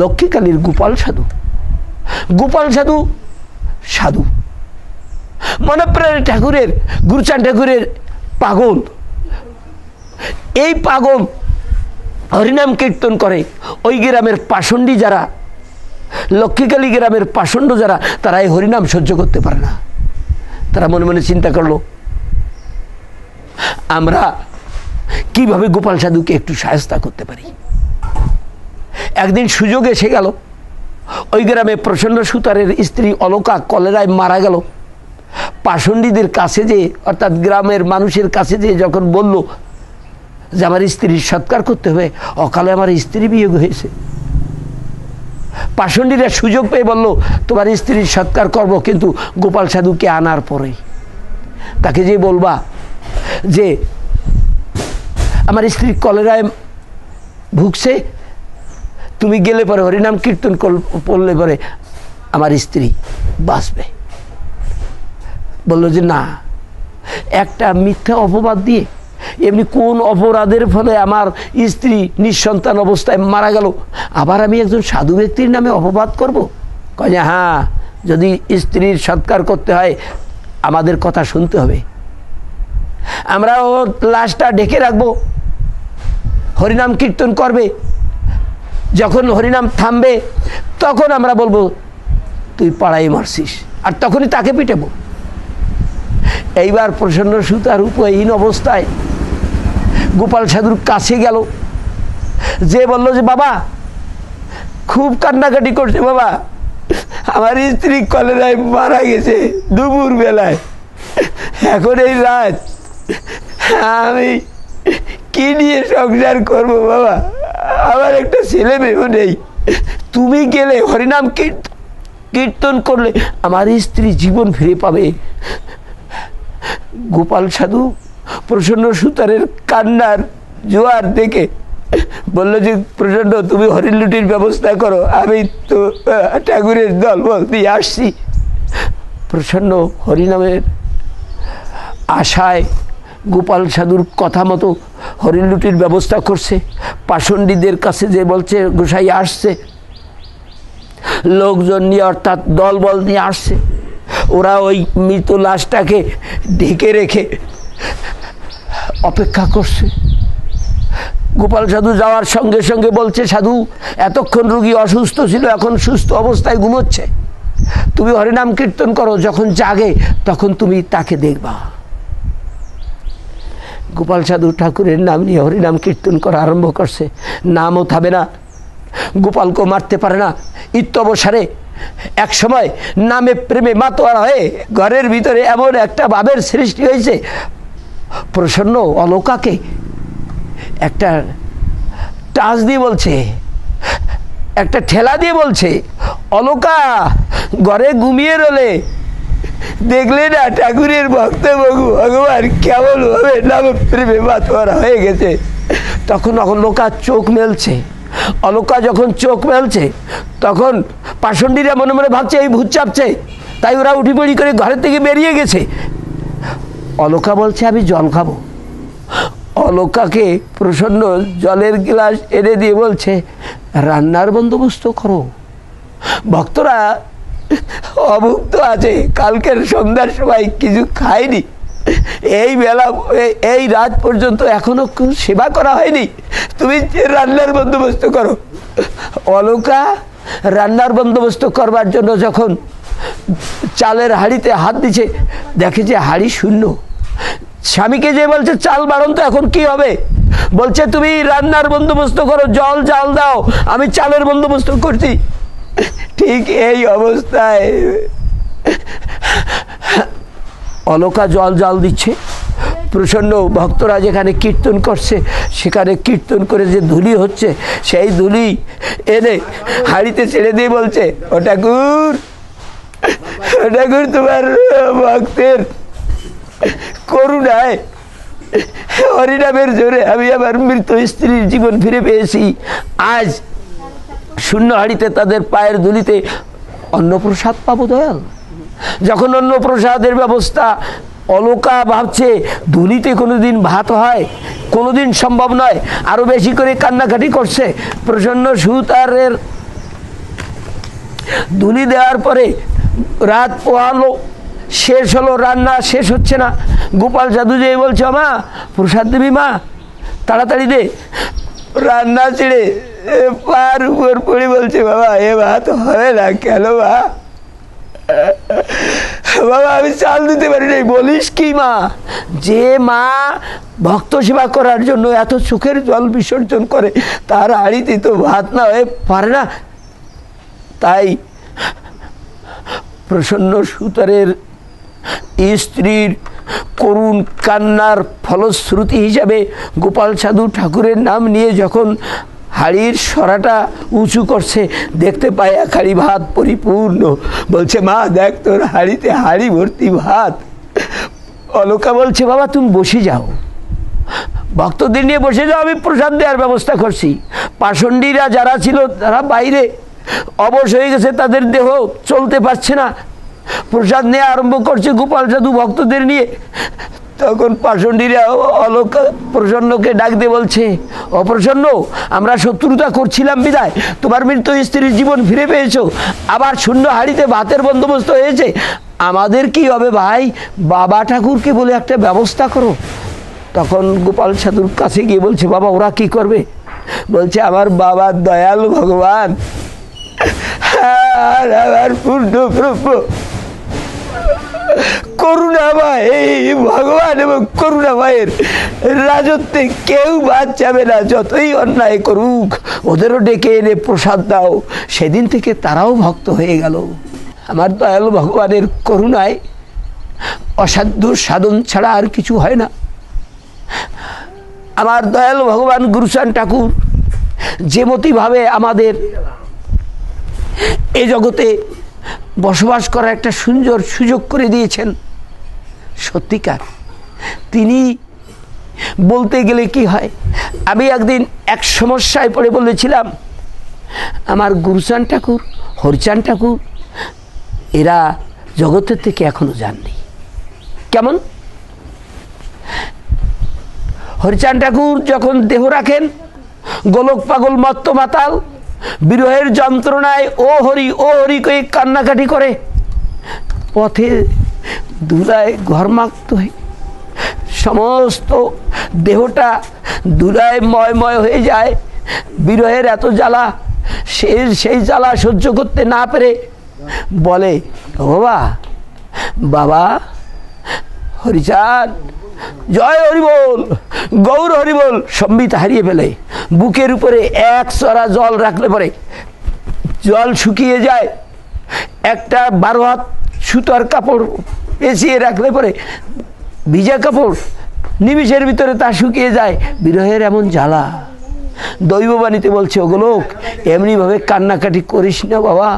লক্ষ্মীকালীর গোপাল সাধু। গোপাল সাধু সাধু। মনপ্রাণী ঠাকুরের গুরুচান ঠাকুরের পাগল। এই পাগল হরিনাম কীর্তন করে ওই গ্রামের পাষণ্ডী যারা লক্ষ্মীকালী গ্রামের পাষণ্ড যারা তারা এই হরিনাম সহ্য করতে পারে না। তারা মনে মনে চিন্তা করল, আমরা কীভাবে গোপাল সাধুকে একটু সায়স্তা করতে পারি? একদিন সুযোগ এসে গেল। ওই গ্রামে প্রচণ্ড সুতারের স্ত্রী অলকা কলেরায় মারা গেল। পাষণ্ডীদের কাছে যে, অর্থাৎ গ্রামের মানুষের কাছে যে যখন বলল যে, আমার স্ত্রীর সৎকার করতে হবে, অকালে আমার স্ত্রী বিয়োগ হয়েছে। পাষণ্ডীরা সুযোগ পেয়ে বলল, তোমার স্ত্রীর সৎকার করব, কিন্তু গোপাল সাধুকে আনার পরে তাকে যে বলবা যে, আমার স্ত্রী কলেরায় ভুগছে তুমি গেলে পরে হরিনাম কীর্তন কর- পড়লে পরে আমার স্ত্রী বাঁচবে। বলল যে না, একটা মিথ্যা অপবাদ দিয়ে এমনি কোন অপরাধের ফলে আমার স্ত্রী নিঃসন্তান অবস্থায় মারা গেল, আবার আমি একজন সাধু ব্যক্তির নামে অপবাদ করব? কয় যে হ্যাঁ যদি স্ত্রীর সৎকার করতে হয়, আমাদের কথা শুনতে হবে। আমরা ওর লাশটা ঢেকে রাখব। হরিনাম কীর্তন করবে। যখন হরিনাম থামবে, তখন আমরা বলব, তুই পাড়াই মারছিস। আর তখনই তাকে পিটাবো। এইবার প্রসন্ন সুতার উপহীন অবস্থায় গোপাল সাধুর কাছে গেল। যে বলল যে, বাবা, খুব কান্নাকাটি করছে বাবা। আমার স্ত্রী কলেরায় মারা গেছে দুপুর বেলায়। এখন এই রাত আমি কি নিয়ে সংসার করব বাবা? আমার একটা ছেলে মেয়েও নেই। তুমি গেলে হরিনাম কীর্ত- কীর্তন করলে আমার স্ত্রী জীবন ফিরে পাবে। গোপাল সাধু প্রসন্ন সুতারের কান্নার জোয়ার দেখে বলল যে প্রচণ্ড তুমি হরিণ লুটির ব্যবস্থা করো। আমি তো ঠাকুরের দল দিয়ে আসছি। প্রসন্ন হরিনামের আশায় গোপাল সাধুর কথা মতো হরিণ লুটির ব্যবস্থা করছে। পাষণ্ডীদের কাছে যে বলছে, গোসাই আসছে। লোকজন নিয়ে অর্থাৎ দলবল নিয়ে আসছে। ওরা ওই মৃত লাশটাকে ঢেকে রেখে অপেক্ষা করছে। গোপাল সাধু যাওয়ার সঙ্গে সঙ্গে বলছে, সাধু, এতক্ষণ রুগী অসুস্থ ছিল, এখন সুস্থ অবস্থায় ঘুমোচ্ছে। তুমি হরিনাম কীর্তন করো, যখন জাগে, তখন তুমি তাকে দেখবা। গোপাল সাধু ঠাকুরের নাম নিয়ে হরিনাম কীর্তন করা আরম্ভ করছে। নামও থাবে না। গোপালকে মারতে পারে না। ইত্যবসারে এক সময় নামে প্রেমে মাতোয়ারা হয়ে ঘরের ভিতরে এমন একটা ভাবের সৃষ্টি হয়েছে। প্রসন্ন অলোকাকে একটা টাচ দিয়ে বলছে, একটা ঠেলা দিয়ে বলছে, অলোকা, ঘরে ঘুমিয়ে রলে দেখলে না ঠাকুরের ভক্ত ভগবান কেমন ভাবে নামে প্রেমে মাতোয়ারা হয়ে গেছে। তখন অলকা চোখ মেলছে, অলোকা যখন চোখ মেলছে, তখন পাষণ্ডীরা মনে মনে ভাবছে, এই ভূত চাপছে। তাই ওরা উঠি পড়ি করে ঘরের থেকে বেরিয়ে গেছে। অলোকা বলছে, আমি জল খাব। অলোকাকে প্রসন্ন জলের গ্লাস এনে দিয়ে বলছে, রান্নার বন্দোবস্ত করো। ভক্তরা অভুক্ত আছে। কালকের সন্ধ্যার সময় কিছু খায়নি এই বেলা এই রাত পর্যন্ত এখনও সেবা করা হয়নি। তুমি রান্নার বন্দোবস্ত করো। অলকা, রান্নার বন্দোবস্ত করবার জন্য যখন চালের হাঁড়িতে হাত দিছে, দেখে যে হাঁড়ি শূন্য। স্বামীকে যে বলছে, চাল বাড়ন তো এখন কি হবে? বলছে, তুমি রান্নার বন্দোবস্ত করো, জল জাল দাও। আমি চালের বন্দোবস্ত করছি। ঠিক এই অবস্থায়। অলকা জল জল দিচ্ছে। প্রসন্ন ভক্তরা যেখানে কীর্তন করছে, সেখানে কীর্তন করে যে ধুলি হচ্ছে, সেই ধুলি এনে হাড়িতে ছেড়ে দিয়ে বলছে, ও ঠাকুর ও ঠাকুর, তোমার ভক্তের করুণায়, হরিনামের জোরে আমি আমার মৃত স্ত্রীর জীবন ফিরে পেয়েছি। আজ শূন্য হাড়িতে তাদের পায়ের ধুলিতে অন্নপ্রসাদ পাবো দয়াল? যখন অন্নপ্রসাদের ব্যবস্থা অলকা ভাবছে, ধুলিতে কোনোদিন ভাত হয়, কোনোদিন সম্ভব নয় আরও বেশি করে কান্নাকাটি করছে, প্রসন্ন সুতারের ধুলি দেওয়ার পরে রাত পোহালো শেষ হলো, রান্না শেষ হচ্ছে না। গোপাল জাদু যে বলছে, মা, প্রসাদ দেবী মা? তাড়াতাড়ি দে। রান্না ছেড়ে পার উপর পড়ে বলছে, বাবা, এ ভাত হবে না কেন বা বাবা, আমি চাল দিতে পারি নাই, বলিস কি, মা? যে মা ভক্ত সেবা করার জন্য এত সুখের জল বিসর্জন করে, তার হাড়িতে তো ভাত না হয়ে পারে না। তাই প্রসন্ন সুতারের স্ত্রীর করুণ কান্নার ফলশ্রুতি হিসাবে গোপাল সাধু ঠাকুরের নাম নিয়ে যখন হাড়ির সরাটা উঁচু করছে, দেখতে পায় এক হাড়ি ভাত পরিপূর্ণ। বলছে, মা, দেখ তোর হাড়িতে হাড়ি ভর্তি ভাত। অলোকা বলছে, বাবা, তুমি বসে যাও। ভক্তদের নিয়ে বসে যাও, আমি প্রসাদ দেওয়ার ব্যবস্থা করছি। পাষণ্ডীরা যারা ছিল, তারা বাইরে। অবশ হয়ে গেছে, তাদের দেহ চলতে পারছে না। প্রসাদ নেওয়া আরম্ভ করছে গোপাল সাধু ভক্তদের নিয়ে। তখন পাষণ্ডীরা অলোক প্রসন্নকে ডাক দিয়ে বলছে অপ্রসন্ন আমরা শত্রুতা করছিলাম বিদায়। তোমার মৃত্যু স্ত্রীর জীবন ফিরে পেয়েছ। আবার শূন্য হাড়িতে ভাতের বন্দোবস্ত হয়েছে। আমাদের কি হবে ভাই? বাবা ঠাকুরকে বলে একটা ব্যবস্থা করো। তখন গোপাল সাধুর কাছে গিয়ে বলছে, বাবা, ওরা কি করবে? বলছে, আমার বাবা দয়াল ভগবান। আর আমার পূর্ণ করুণাময় এই ভগবান এবং করুণাময়ের রাজত্বে কেউ বাদ যাবে না, যতই অন্যায় করুক, ওদেরও ডেকে এনে প্রসাদ দাও। সেদিন থেকে তারাও ভক্ত হয়ে গেল। আমার দয়ালু ভগবানের করুণায় অসাধ্য সাধন ছাড়া আর কিছু হয় না। আমার দয়ালু ভগবান গুরুচান ঠাকুর যেমতিভাবে আমাদের এ জগতে বসবাস করার একটা সুন্দর সুযোগ করে দিয়েছেন। সত্যিকার। তিনি বলতে গেলে কি হয়, আমি একদিন এক সমস্যায় পড়ে বলেছিলাম, আমার গুরুচান ঠাকুর, হরিচান ঠাকুর, এরা জগতের থেকে এখনও যাননি। কেমন? হরিচান ঠাকুর যখন দেহ রাখেন, গোলক পাগল মত্ত মাতাল বিরহের যন্ত্রণায় ও হরি ও হরি করে কান্নাকাটি করে। পথে ধুলায় ঘরমাক্ত হয়ে সমস্ত দেহটা ধুলায় ময়ময় হয়ে যায়। বিরহের এত জ্বালা, সে সেই জ্বালা সহ্য করতে না পেরে বলে বাবা বাবা, হরিচাঁদ জয় হরিবল, গৌর হরিবল, সম্বিত হারিয়ে ফেলে। বুকের উপরে এক চড়া জল রাখলে পরে জল শুকিয়ে যায়। একটা বারো হাত সুতার কাপড় পেঁচিয়ে রাখলে পরে ভিজা কাপড় নিমিষের ভিতরে তা শুকিয়ে যায়। বিরহের এমন জ্বালা। দৈববাণীতে বলছে ওগুলোক এমনিভাবে কান্নাকাটি করিস না বাবা।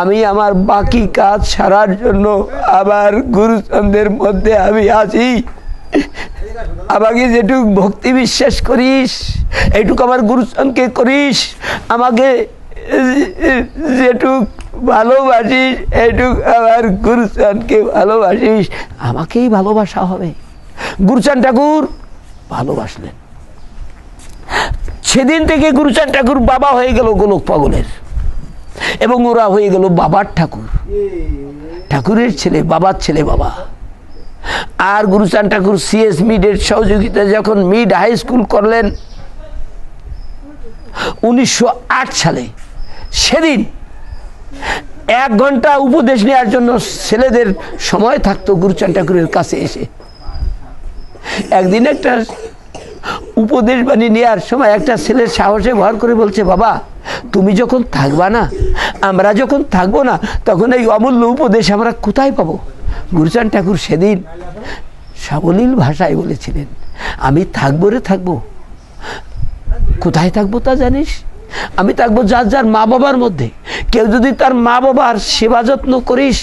আমি আমার বাকি কাজ সারার জন্য আবার গুরুচন্দ্রের মধ্যে আমি আছি। আমাকে যেটুক ভক্তি বিশ্বাস করিস এইটুকু আমার গুরুচন্দকে করিস, আমাকে যেটুক ভালোবাসিস এইটুক আমার গুরুচন্দকে ভালোবাসিস, আমাকেই ভালোবাসা হবে। গুরুচান ঠাকুর ভালোবাসলেন। সেদিন থেকে গুরুচান ঠাকুর বাবা হয়ে গেল গোলক পাগলের। এবং ওরা হয়ে গেল বাবার ঠাকুর। ঠাকুরের ছেলে, বাবার ছেলে বাবা। আর গুরুচান ঠাকুর সিএস মিডের সহযোগিতা যখন মিড হাই স্কুল করলেন, উনিশশো আট সালে, সেদিন এক ঘণ্টা উপদেশ নেওয়ার জন্য ছেলেদের সময় থাকতো গুরুচান ঠাকুরের কাছে এসে। একদিন একটা উপদেশ বাণী নেওয়ার সময় একটা ছেলের সাহসে ভর করে বলছে, বাবা, তুমি যখন থাকবা না, আমরা যখন থাকব না, তখন এই অমূল্য উপদেশ আমরা কোথায় পাবো? গুরুচান ঠাকুর সেদিন সাবলীল ভাষায় বলেছিলেন, আমি থাকব রে থাকব। কোথায় থাকব তা জানিস? আমি থাকব যার যার মা বাবার মধ্যে। কেউ যদি তার মা বাবার সেবা যত্ন করিস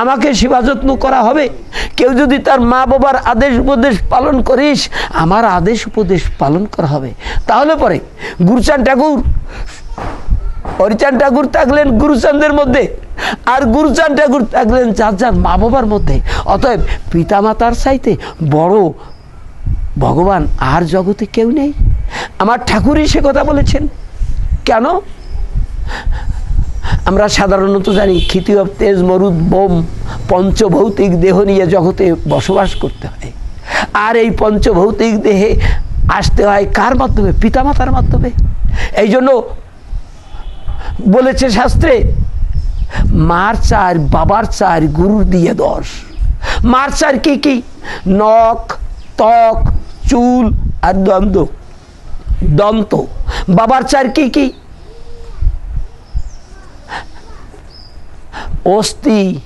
আমাকে সেবা যত্ন করা হবে। কেউ যদি তার মা বাবার আদেশ উপদেশ পালন করিস, আমার আদেশ উপদেশ পালন করা হবে। তাহলে পরে গুরুচান ঠাকুর, হরিচান ঠাকুর থাকলেন গুরুচানদের মধ্যে, আর গুরুচান ঠাকুর থাকলেন যার যার মা বাবার মধ্যে। অতএব পিতামাতার চাইতে বড় ভগবান আর জগতে কেউ নেই। আমার ঠাকুরই সে কথা বলেছেন। কেন? আমরা সাধারণত জানি খিতিয়ব তেজ, মরুদ, বোম, পঞ্চভৌতিক দেহ নিয়ে জগতে বসবাস করতে হয়। আর এই পঞ্চভৌতিক দেহে আসতে হয় কার মাধ্যমে? পিতামাতার মাধ্যমে। এই জন্য বলেছে শাস্ত্রে, মার চার, বাবার চার, গুরুর দিয়ে দশ। মার চার কি কি? নখ, ত্বক, চুল আর দ্বন্দ্ব দন্ত। বাবার চার কি কি? Osti